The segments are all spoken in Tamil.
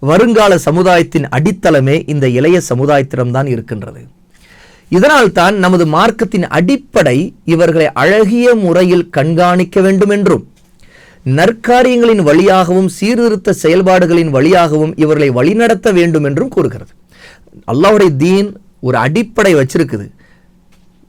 வருங்கால சமுதாயத்தின் அடித்தளமே இந்த இளைய சமுதாயத்திடம்தான் இருக்கின்றது. இதனால் தான் நமது மார்க்கத்தின் அடிப்படை இவர்களை அழகிய முறையில் கண்காணிக்க வேண்டும் என்றும் நற்காரியங்களின் வழியாகவும் சீர்திருத்த செயல்பாடுகளின் வழியாகவும் இவர்களை வழிநடத்த வேண்டும் என்றும் கூறுகிறது. அல்லாவுடைய தீன் ஒரு அடிப்படை வச்சிருக்குது.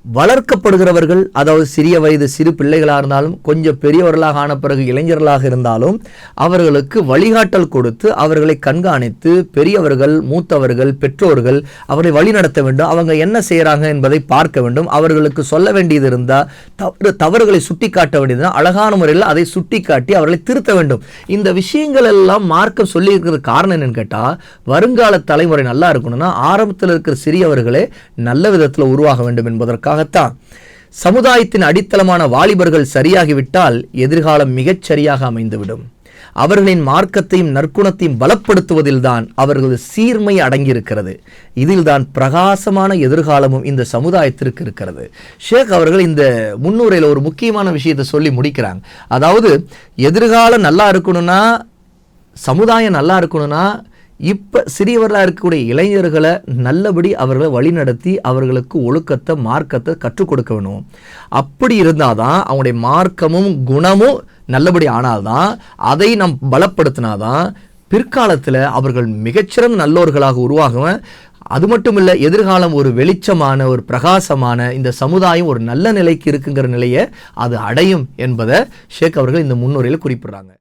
வளர்க்கப்படுகிறவர்கள் அதாவது சிறிய வயது சிறு பிள்ளைகளாக இருந்தாலும் கொஞ்சம் பெரியவர்களாக ஆன பிறகு இளைஞர்களாக இருந்தாலும் அவர்களுக்கு வழிகாட்டல் கொடுத்து அவர்களை கண்காணித்து பெரியவர்கள் மூத்தவர்கள் பெற்றோர்கள் அவர்களை வழிநடத்த வேண்டும். அவங்க என்ன செய்கிறாங்க என்பதை பார்க்க வேண்டும். அவர்களுக்கு சொல்ல வேண்டியது இருந்தால் தவறு தவறுகளை சுட்டி காட்ட வேண்டியதுனா அழகான முறையில் அதை சுட்டி காட்டி அவர்களை திருத்த வேண்டும். இந்த விஷயங்கள் எல்லாம் மார்க்கம் சொல்லியிருக்கிற காரணம் என்னன்னு கேட்டால் வருங்கால தலைமுறை நல்லா இருக்கணும்னா ஆரம்பத்தில் இருக்கிற சிறியவர்களே நல்ல விதத்தில் உருவாக வேண்டும் என்பதற்காக என்பதற்காகத்தான் சமுதாயத்தின் அடித்தளமான வாலிபர்கள் சரியாகிவிட்டால் எதிர்காலம் மிகச் சரியாக அமைந்துவிடும். அவர்களின் மார்க்கத்தையும் நற்குணத்தையும் பலப்படுத்துவதில்தான் அவர்களது சீர்மை அடங்கியிருக்கிறது. இதில்தான் பிரகாசமான எதிர்காலமும் இந்த சமுதாயத்திற்கு இருக்கிறது. ஷேக் அவர்கள் இந்த முன்னுரையில் ஒரு முக்கியமான விஷயத்தை சொல்லி முடிக்கிறாங்க. அதாவது எதிர்காலம் நல்லா இருக்கணும்னா சமுதாயம் நல்லா இருக்கணும்னா இப்போ சிறியவர்களாக இருக்கக்கூடிய இளைஞர்களை நல்லபடி அவர்களை வழிநடத்தி அவர்களுக்கு ஒழுக்கத்தை மார்க்கத்தை கற்றுக் கொடுக்க வேணும். அப்படி இருந்தால் தான் அவங்களுடைய மார்க்கமும் குணமும் நல்லபடி ஆனால்தான் அதை நாம் பலப்படுத்தினாதான் பிற்காலத்தில் அவர்கள் மிகச்சிறந்த நல்லோர்களாக உருவாகுவேன். அது மட்டும் இல்லை எதிர்காலம் ஒரு வெளிச்சமான ஒரு பிரகாசமான இந்த சமுதாயம் ஒரு நல்ல நிலைக்கு இருக்குங்கிற நிலையை அது அடையும் என்பதை ஷேக் அவர்கள் இந்த முன்னுரையில் குறிப்பிடுறாங்க.